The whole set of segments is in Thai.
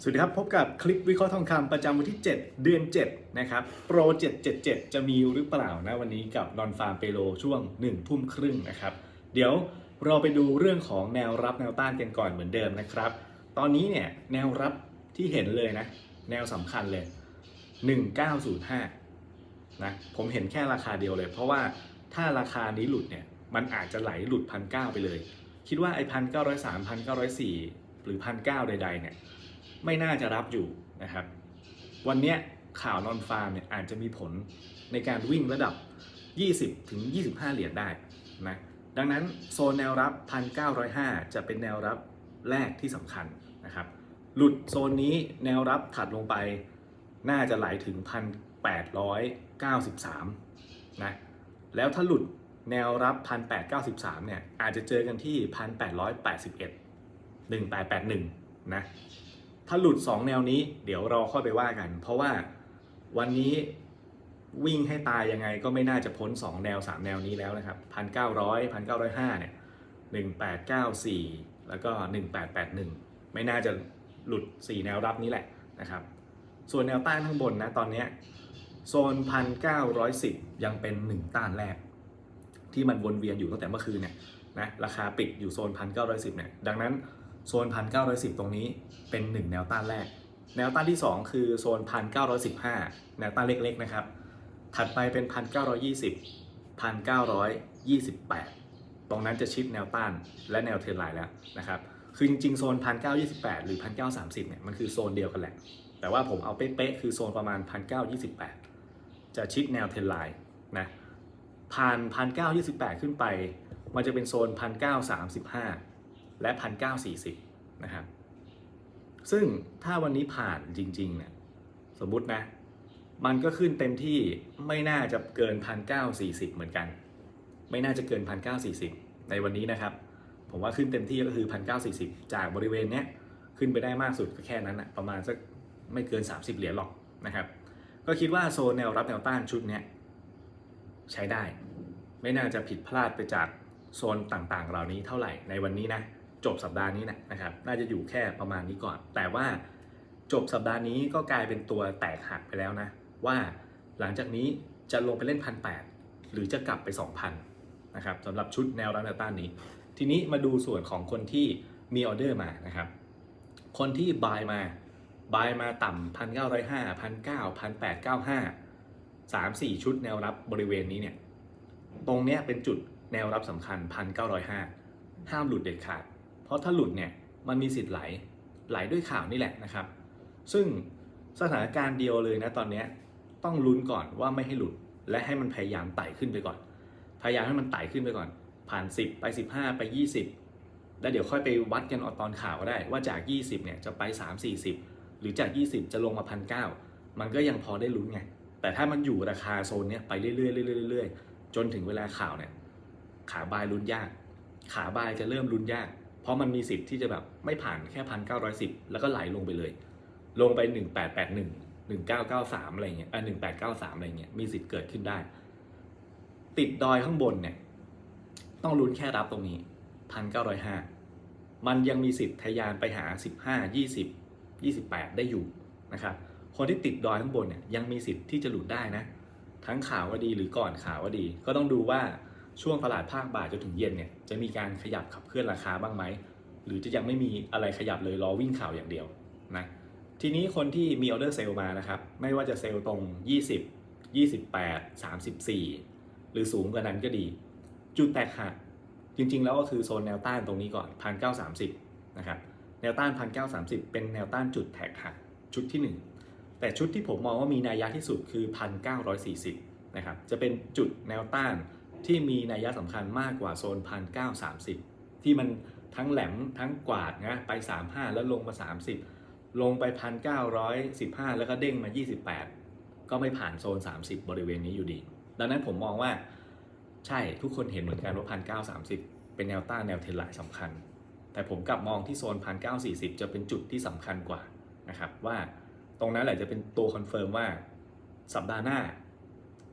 สวัสดีครับ พบกับคลิปวิเคราะห์ทองคำประจำวันที่ 7 เดือน 7 นะครับ โปร 777 จะมีหรือเปล่านะวันนี้กับนอนฟาร์มเปโลช่วง 1 ทุ่มครึ่งนะครับ เดี๋ยวเราไปดูเรื่องของแนวรับแนวต้านกันก่อนเหมือนเดิมนะครับ ตอนนี้เนี่ยแนวรับที่เห็นเลยนะ แนวสำคัญเลย 1905 นะ ผมเห็นแค่ราคาเดียวเลย เพราะว่าถ้าราคานี้หลุดเนี่ยมันอาจจะไหลหลุดพันเไปเลย คิดว่าไอ้พันเก้าร้อยสามพันเก้าร้อยสี่หรือพันเใดๆเนี่ย ไม่น่าจะรับอยู่นะครับ วันนี้ข่าวนอนฟาร์มเนี่ยอาจจะมีผลในการวิ่งระดับ 20 ถึง 25 เหรียญได้นะดังนั้นโซนแนวรับ 1,905 จะเป็นแนวรับแรกที่สำคัญนะครับ หลุดโซนนี้แนวรับถัดลงไปน่าจะไหลถึง 1,893 นะ แล้วถ้าหลุดแนวรับ 1,893 เนี่ยอาจจะเจอกันที่ 1,881 1881 นะ ถ้าหลุด 2 แนวนี้ เดี๋ยวเราค่อยไปว่ากัน เพราะว่าวันนี้วิ่งให้ตายยังไงก็ไม่น่าจะพ้น 2 แนว 3 แนวนี้แล้วนะครับ1,900 1,905เนี่ย1894แล้วก็1881ไม่น่าจะหลุด 4 แนวรับนี้แหละนะครับ ส่วนแนวต้านข้างบนนะตอนนี้โซน1,910ยังเป็น 1 ต้านแรก ที่มันวนเวียนอยู่ตั้งแต่เมื่อคืนเนี่ยนะราคาปิดอยู่โซน1,910เนี่ยดังนั้น โซน 1,910 ตรงนี้เป็น 1 แนวต้านแรก แนวต้านที่ 2 คือโซน 1,915 แนวต้านเล็กๆนะครับ ถัดไปเป็น 1,920 1,928 ตรงนั้นจะชิดแนวต้านและแนวเทรนไลน์แล้วนะครับ คือจริงๆ โซน 1,928 หรือ 1,930 เนี่ยมันคือโซนเดียวกันแหละ แต่ว่าผมเอาเป๊ะๆ คือโซนประมาณ 1,928 จะชิดแนวเทรนไลน์นะผ่าน 1,928 ขึ้นไป มันจะเป็นโซน 1,935 และ 1,940 นะครับ ซึ่งถ้าวันนี้ผ่านจริงๆเนี่ยสมมุตินะ มันก็ขึ้นเต็มที่ไม่น่าจะเกิน 1,940 เหมือนกัน ไม่น่าจะเกิน 1,940 ในวันนี้นะครับ ผมว่าขึ้นเต็มที่ก็คือ 1,940 จากบริเวณเนี้ยขึ้นไปได้มากสุดก็แค่นั้นนะประมาณสักไม่เกิน 30 เหรียญหรอกนะครับ ก็คิดว่าโซนแนวรับแนวต้านชุดเนี้ยใช้ได้ ไม่น่าจะผิดพลาดไปจากโซนต่างๆ เหล่านี้เท่าไหร่ในวันนี้นะ จบสัปดาห์นี้นะนะครับ น่าจะอยู่แค่ประมาณนี้ก่อน แต่ว่าจบสัปดาห์นี้ก็กลายเป็นตัวแตกหักไปแล้วนะ ว่าหลังจากนี้จะลงไปเล่นพันแหรือจะกลับไป 2,000นะครับสำหรับชุดแนวรับแนวต้านนี้ ทีนี้มาดูส่วนของคนที่มีออเดอร์มานะครับ คนที่บายมาบายมาต่ำพันเก้าร้อยห้าพันเก้าพันแปดเก้าห้าสามสี่ชุดแนวรับบริเวณนี้เนี่ย ตรงเนี้ยเป็นจุดแนวรับสำคัญพันเก้าร้อยห้าห้ามหลุดเด็ดขาด เพราะถ้าหลุดเนี่ยมันมีสิทธิ์ไหลไหลด้วยข่าวนี่แหละนะครับ ซึ่งสถานการณ์เดียวเลยนะตอนนี้ต้องลุ้นก่อนว่าไม่ให้หลุด และให้มันพยายามไต่ขึ้นไปก่อน พยายามให้มันไต่ขึ้นไปก่อน ผ่าน 10 ไป 15 ไป 20 แล้วเดี๋ยวค่อยไปวัดกันเอาตอนข่าวก็ได้ว่าจาก 20เนี่ยจะไป 3 40 หรือจาก 20 จะลงมาพันเมันก็ยังพอได้ลุ้นไง แต่ถ้ามันอยู่ราคาโซนเนี้ยไปเรื่อยๆเรื่อยๆเรื่อยๆจนถึงเวลาข่าวเนี่ยขาบายลุ้นยาก ขาบายจะเริ่มลุ้นยาก เพราะมันมีสิทธิ์ที่จะแบบไม่ผ่านแค่พันเก้าร้อยสิบแล้วก็ไหลลงไปเลย ลงไปหนึ่งแปดแปดหนึ่งหนึ่งเก้าเก้าสามอะไรเงี้ยอะหนึ่งแปดเก้าสามอะไรเงี้ยมีสิทธิ์เกิดขึ้นได้ ติดดอยข้างบนเนี่ย ต้องลุ้นแค่รับตรงนี้พันเก้าร้อยห้ามันยังมีสิทธิ์ทะยานไปหาสิบห้ายี่สิบยี่สิบแปดได้อยู่นะครับคนที่ติดดอยข้างบนเนี่ยยังมีสิทธิ์ที่จะหลุดได้นะ ทั้งข่าวก็ดีหรือก่อนข่าวก็ดี ก็ต้องดูว่า ช่วงตลาดภาคบ่ายจนถึงเย็นเนี่ยจะมีการขยับขับเคลื่อนราคาบ้างไหม หรือจะยังไม่มีอะไรขยับเลยรอวิ่งข่าวอย่างเดียวนะทีนี้คนที่มีออเดอร์เซลล์มานะครับ ไม่ว่าจะเซลล์ตรง 20 28 34 หรือสูงกว่านั้นก็ดี จุดแตกหักจริงๆ แล้วก็คือโซนแนวต้านตรงนี้ก่อน 1930 นะครับ แนวต้าน 1930 เป็นแนวต้านจุดแตกหักชุดที่ 1 แต่ชุดที่ผมมองว่ามีนัยยะที่สุดคือ 1940 นะครับ จะเป็นจุดแนวต้าน ที่มีนัยยะสำคัญมากกว่าโซน 1930 ที่มันทั้งแหลมทั้งกวาดนะไป 35 แล้วลงมา 30 ลงไป 1,915 แล้วก็เด้งมา 28 ก็ไม่ผ่านโซน 30 บริเวณนี้อยู่ดี ดังนั้นผมมองว่าใช่ทุกคนเห็นเหมือนกันว่า 1,930 เป็นแนวต้านแนวเทรนไลน์สำคัญ แต่ผมกลับมองที่โซน 1,940 จะเป็นจุดที่สำคัญกว่านะครับว่าตรงนั้นแหละจะเป็นตัวคอนเฟิร์มว่าสัปดาห์หน้า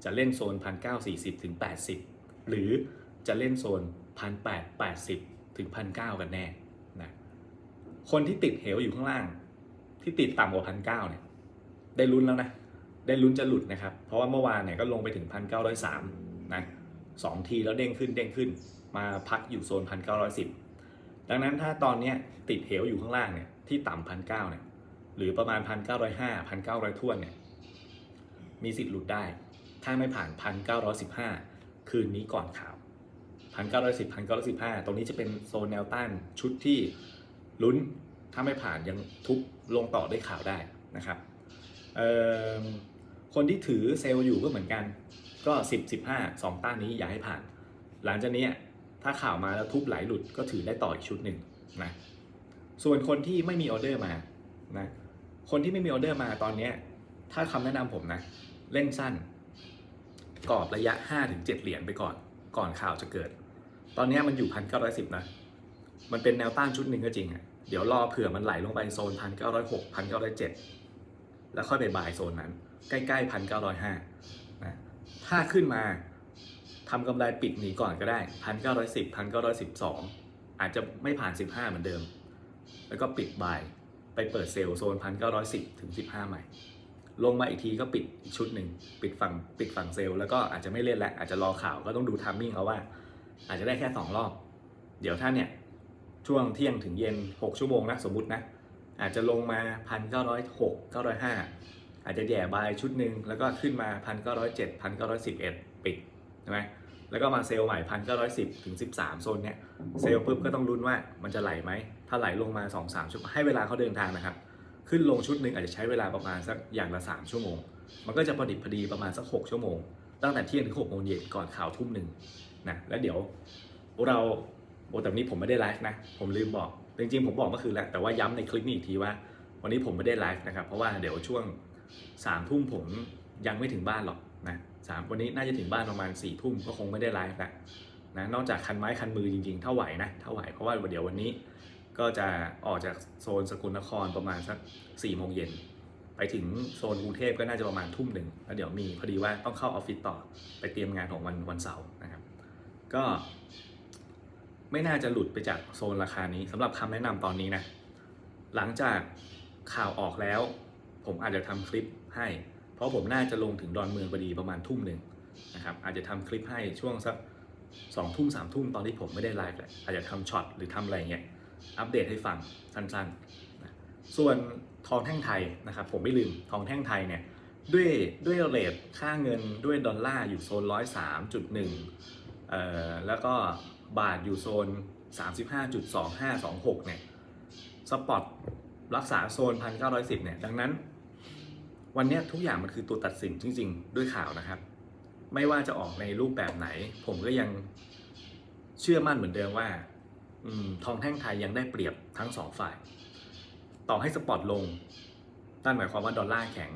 จะเล่นโซน 1,940 ถึง 80 หรือจะเล่นโซน 1,880 ถึง 1,900 กันแน่นะคนที่ติดเหวอยู่ข้างล่าง ที่ติดต่ำกว่า 1,900 เนี่ย ได้ลุ้นแล้วนะ ได้ลุ้นจะหลุดนะครับ เพราะว่าเมื่อวานเนี่ยก็ลงไปถึง 1,903 นะสองทีแล้วเด้งขึ้นเด้งขึ้น มาพักอยู่โซน 1,910 ดังนั้นถ้าตอนนี้ติดเหวอยู่ข้างล่างเนี่ยที่ต่ำ1,900 เนี่ย หรือประมาณ 1,905 1,900 ท่วนเนี่ย มีสิทธิ์หลุดได้ ถ้าไม่ผ่าน 1,915 คืนนี้ก่อนข่าวพันเก้าร้อยสิบพันเก้าร้อยสิบห้าตรงนี้จะเป็นโซนแนวต้านชุดที่ลุ้นถ้าไม่ผ่านยังทุบลงต่อได้ข่าวได้นะครับคนที่ถือเซลล์อยู่ก็เหมือนกัน ก็ 10 15 2 ต้านนี้อย่าให้ผ่าน หลังจากนี้ถ้าข่าวมาแล้วทุบไหลหลุดก็ถือได้ต่ออีกชุดหนึ่งนะส่วนคนที่ไม่มีออเดอร์มานะคนที่ไม่มีออเดอร์มาตอนนี้ถ้าคำแนะนำผมนะ เล่นสั้น กรอบระยะ 5-7 เหรียญไปก่อนก่อนข่าวจะเกิด ตอนนี้มันอยู่1,910นะ มันเป็นแนวต้านชุดหนึ่งก็จริงอะเดี๋ยวรอเผื่อมันไหลลงไปโซน1,906 1,907แล้วค่อยไปบายโซนนั้น ใกล้ๆ1,905นะถ้าขึ้นมาทำกำไรปิดหนีก่อนก็ได้1,910 1,912อยสิบพันเก้าร้อยสิบสองอาจจะไม่ผ่าน15เหมือนเดิม แล้วก็ปิดบายไปเปิดเซลล์โซน1,910ถึง15ใหม่ ลงมาอีกทีก็ปิดอีกชุดหนึ่งปิดฝั่งปิดฝั่งเซลล์แล้วก็อาจจะไม่เล่นแล้วอาจจะรอข่าวก็ต้องดูทามมิ่งเอาว่า อาจจะได้แค่ 2 รอบ เดี๋ยวถ้าเนี่ยช่วงเที่ยงถึงเย็น 6 ชั่วโมงนะสมมตินะ อาจจะลงมา 1,906 905 อาจจะแย่บายชุดหนึ่งแล้วก็ขึ้นมา 1,907 1,911 ปิดใช่ไหมแล้วก็มาเซลล์ใหม่ 1,910 ถึง 13 โซนเนี้ยเซลล์ปุ๊บก็ต้องลุ้นว่ามันจะไหลไหมถ้าไหลลงมา 2-3ชั่วโมงให้เวลาเขาเดินทางนะครับ ขึ้นลงชุดหนึ่งอาจจะใช้เวลาประมาณสักอย่างละ 3 ชั่วโมง มันก็จะพอดิบพอดีประมาณสัก 6 ชั่วโมง ตั้งแต่เที่ยงถึง6โมงเย็นก่อนข่าวทุ่มหนึ่งนะแล้วเดี๋ยวเราโอ้แต่วันนี้ผมไม่ได้ไลฟ์นะ ผมลืมบอก จริงๆ ผมบอกเมื่อคืนแล้ว แต่ว่าย้ำในคลิปนี้อีกทีว่า วันนี้ผมไม่ได้ไลฟ์นะครับ เพราะว่าเดี๋ยวช่วงสามทุ่มผมยังไม่ถึงบ้านหรอกนะสามวันนี้น่าจะถึงบ้านประมาณสี่ทุ่มก็คงไม่ได้ไลฟ์แล้วนะ นอกจากคันไม้คันมือจริงๆ ถ้าไหวนะ ถ้าไหว เพราะว่าเดี๋ยววันนี้ ก็จะออกจากโซนสกลนครประมาณสักสี่โมงเย็นไปถึงโซนกรุงเทพก็น่าจะประมาณทุ่มหนึ่งแล้วเดี๋ยวมีพอดีว่าต้องเข้าออฟฟิศต่อไปเตรียมงานของวันวันเสาร์นะครับ ก็ไม่น่าจะหลุดไปจากโซนราคานี้สำหรับคำแนะนำตอนนี้นะ หลังจากข่าวออกแล้ว ผมอาจจะทำคลิปให้ เพราะผมน่าจะลงถึงดอนเมืองพอดีประมาณทุ่มหนึ่งนะครับอาจจะทำคลิปให้ช่วงสักสองทุ่มสามทุ่มตอนที่ผมไม่ได้ไลฟ์แหละอาจจะทำช็อตหรือทำอะไรเงี้ย อัปเดตให้ฟังสั้นๆนะส่วนทองแท่งไทยนะครับผมไม่ลืมทองแท่งไทยเนี่ยด้วยด้วยเรทค่าเงินด้วยดอลลาร์อยู่โซนร้อยสามจุดหนึ่งเอ่อแล้วก็บาทอยู่โซน 35.2526เนี่ยสปอตรักษาโซน 1,910เนี่ยดังนั้น วันนี้ทุกอย่างมันคือตัวตัดสินจริง ๆ ด้วยข่าวนะครับ ไม่ว่าจะออกในรูปแบบไหน ผมก็ยังเชื่อมั่นเหมือนเดิมว่า อทองแท่งไทยยังได้เปรียบทั้งสองฝ่าย ต่อให้สปอตลง นั่นหมายความว่าดอลลาร์แข็ง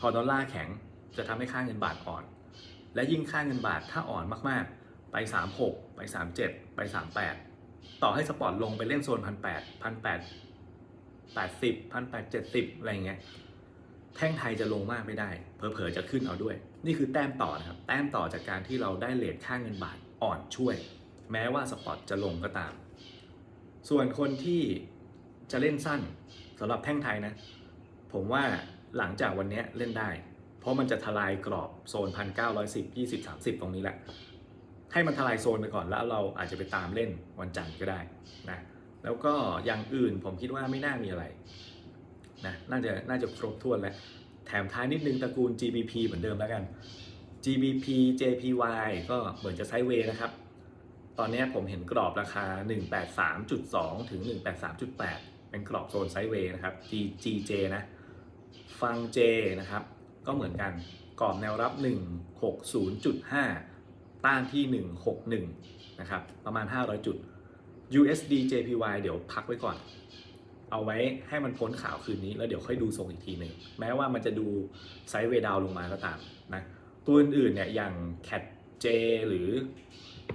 พอดอลลาร์แข็งจะทำให้ค่าเงินบาทอ่อน และยิ่งค่าเงินบาทถ้าอ่อนมากๆ ไป 36 ไป 37 ไป 38 ต่อให้สปอตลงไปเล่นโซนพันแปดพันแปดแปดสิบพันแปดเจ็ดสิบอะไรเงี้ย แท่งไทยจะลงมากไม่ได้ เผลอๆจะขึ้นเอาด้วย นี่คือแต้มต่อนะครับ แต้มต่อจากการที่เราได้เลทค่าเงินบาทอ่อนช่วย แม้ว่าสปอร์ตจะลงก็ตาม ส่วนคนที่จะเล่นสั้นสำหรับแท่งไทยนะ ผมว่าหลังจากวันนี้เล่นได้ เพราะมันจะทลายกรอบโซนพันเก้าร้อยสิบยี่สิบสามสิบตรงนี้แหละ ให้มันทลายโซนไปก่อนแล้วเราอาจจะไปตามเล่นวันจันทร์ก็ได้นะแล้วก็อย่างอื่นผมคิดว่าไม่น่ามีอะไรนะน่าจะน่าจะครบถ้วนแล้ว แถมท้ายนิดนึงตระกูล GBP เหมือนเดิมแล้วกัน GBP JPY ก็เหมือนจะไซด์เวย์นะครับ ตอนนี้ผมเห็นกรอบราคา 183.2 ถึง 183.8 เป็นกรอบโซนไซด์เวย์นะครับ G GJ นะ ฟัง J นะครับ ก็เหมือนกันกรอบแนวรับ 160.5 ต้านที่ 161 นะครับ ประมาณ 500 จุด USD JPY เดี๋ยวพักไว้ก่อน เอาไว้ให้มันพ้นข่าวคืนนี้ แล้วเดี๋ยวค่อยดูทรงอีกทีหนึ่ง แม้ว่ามันจะดูไซด์เวย์ดาวลงมาก็ตามนะ ตัวอื่นๆเนี่ยอย่าง Cat J หรือ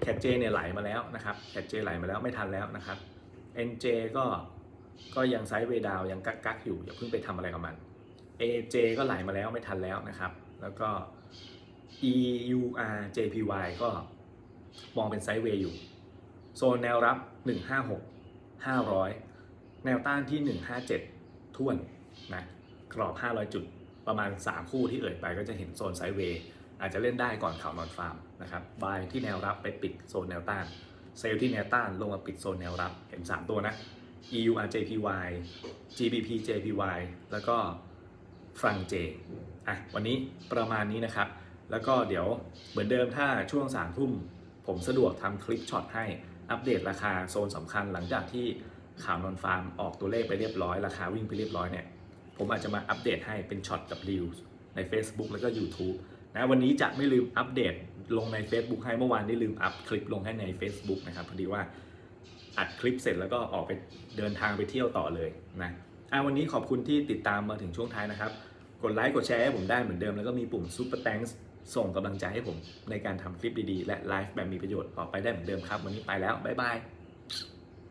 Cat J เนี่ยไหลมาแล้วนะครับ Cat J ไหลมาแล้วไม่ทันแล้วนะครับ NJ ก็ก็ยังไซด์เวดาวยังกักกักอยู่อย่าเพิ่งไปทำอะไรกับมัน AJ ก็ไหลมาแล้วไม่ทันแล้วนะครับ แล้วก็ EUR JPY ก็มองเป็นไซด์เวย์อยู่ โซนแนวรับ 156 500 แนวต้านที่ 157 ท่วนนะกรอบ 500 จุดประมาณ 3 คู่ที่เอ่ยไปก็จะเห็นโซนไซด์เวย์ อาจจะเล่นได้ก่อนข่าวนอนฟาร์มนะครับบายที่แนวรับไปปิดโซนแนวต้านเซลล์ที่แนวต้านลงมาปิดโซนแนวรับเห็น 3 ตัวนะ EURJPY GBP JPY แล้วก็ฟรังเจอะวันนี้ประมาณนี้นะครับ แล้วก็เดี๋ยวเหมือนเดิมถ้าช่วง3ามทุ่ม ผมสะดวกทำคลิปช็อตให้อัปเดตราคาโซนสำคัญหลังจากที่ข่าวนอนฟาร์มออกตัวเลขไปเรียบร้อยราคาวิ่งไปเรียบร้อยเนี่ยผมอาจจะมาอัปเดตให้เป็นช็อตกับรีวใน Facebook แล้วก็ YouTube นะวันนี้จะไม่ลืมอัปเดตลงใน Facebook ให้เมื่อวานได้ลืมอัพคลิปลงให้ใน Facebook นะครับพอดีว่าอัดคลิปเสร็จแล้วก็ออกไปเดินทางไปเที่ยวต่อเลยนะอะวันนี้ขอบคุณที่ติดตามมาถึงช่วงท้ายนะครับ กดไลค์กดแชร์ให้ผมได้เหมือนเดิมแล้วก็มีปุ่ม Super Thanks ส่งกำลังใจให้ผมในการทำคลิปดีๆ และไลฟ์แบบมีประโยชน์ต่อไปได้เหมือนเดิมครับ วันนี้ไปแล้ว บ๊ายบาย